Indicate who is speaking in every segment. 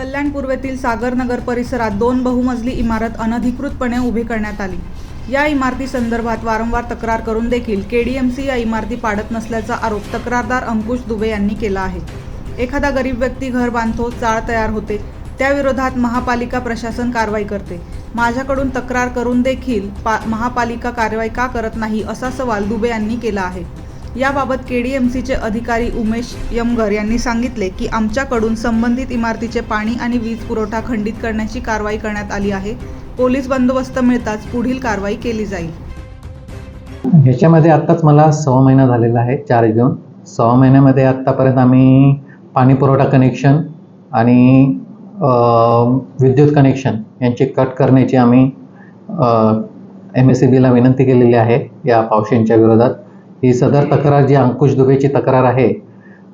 Speaker 1: कल्याण पूर्वेतील सागरनगर परिसरात दोन बहुमजली इमारत अनधिकृतपणे उभी करण्यात आली. या इमारती संदर्भात वारंवार तक्रार करून देखील केडीएमसी या इमारती पाडत नसल्याचा आरोप तक्रारदार अंकुश दुबे यांनी केला आहे. एखादा गरीब व्यक्ती घर बांधतो चाळ तयार होते त्याविरोधात महापालिका प्रशासन कारवाई करते. माझ्याकडून तक्रार करून देखील पा महापालिका कारवाई का करत नाही असा सवाल दुबे यांनी केला आहे. याबाबत केडीएमसीचे अधिकारी उमेश यमगर यांनी सांगितले की आमच्याकडून संबंधित इमारतीचे पाणी आणि वीज पुरवठा खंडित करण्याची कारवाई करण्यात आली आहे. पोलीस बंदोबस्त मिळताच पुढील कारवाई केली जाईल.
Speaker 2: ह्याच्यामध्ये आत्ताच मला सहा महिना झालेला आहे चार्ज घेऊन सहा महिन्यामध्ये आत्तापर्यंत आम्ही पाणी पुरवठा कनेक्शन आणि विद्युत कनेक्शन यांची कट करण्याची आम्ही एम एस सी बीला विनंती केलेली आहे या पावशींच्या विरोधात. ही सदर तक्रार जी अंकुश दुबेची तक्रार आहे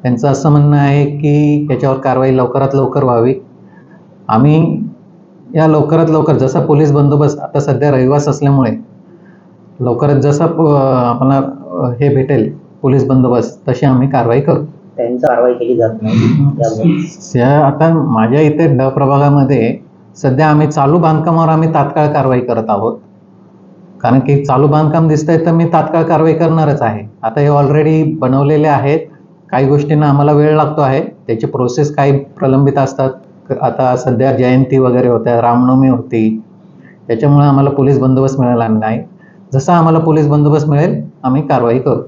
Speaker 2: त्यांचं असं म्हणणं आहे की याच्यावर कारवाई लवकरात लवकर व्हावी. आम्ही या लवकरात लवकर जसा पोलीस बंदोबस्त आता सध्या रहिवास असल्यामुळे लवकरात जसा आपला हे भेटेल पोलीस बंदोबस्त तशी आम्ही कारवाई करू.
Speaker 3: त्यांची कारवाई केली जात नाही.
Speaker 2: आता माझ्या इथे ड प्रभागामध्ये सध्या आम्ही चालू बांधकामावर आम्ही तात्काळ कारवाई करत आहोत. कारण की चालू बांधकाम दिसत आहे तर मी तात्काळ कारवाई करणारच आहे. आता हे ऑलरेडी बनवलेले आहेत. काही गोष्टींना आम्हाला वेळ लागतो आहे. त्याची प्रोसेस काही प्रलंबित असतात. क- आता सध्या जयंती वगैरे होत्या रामनवमी होती. त्याच्यामुळे आम्हाला पोलीस बंदोबस्त मिळाला नाही. जसा आम्हाला पोलीस बंदोबस्त मिळेल आम्ही कारवाई करू.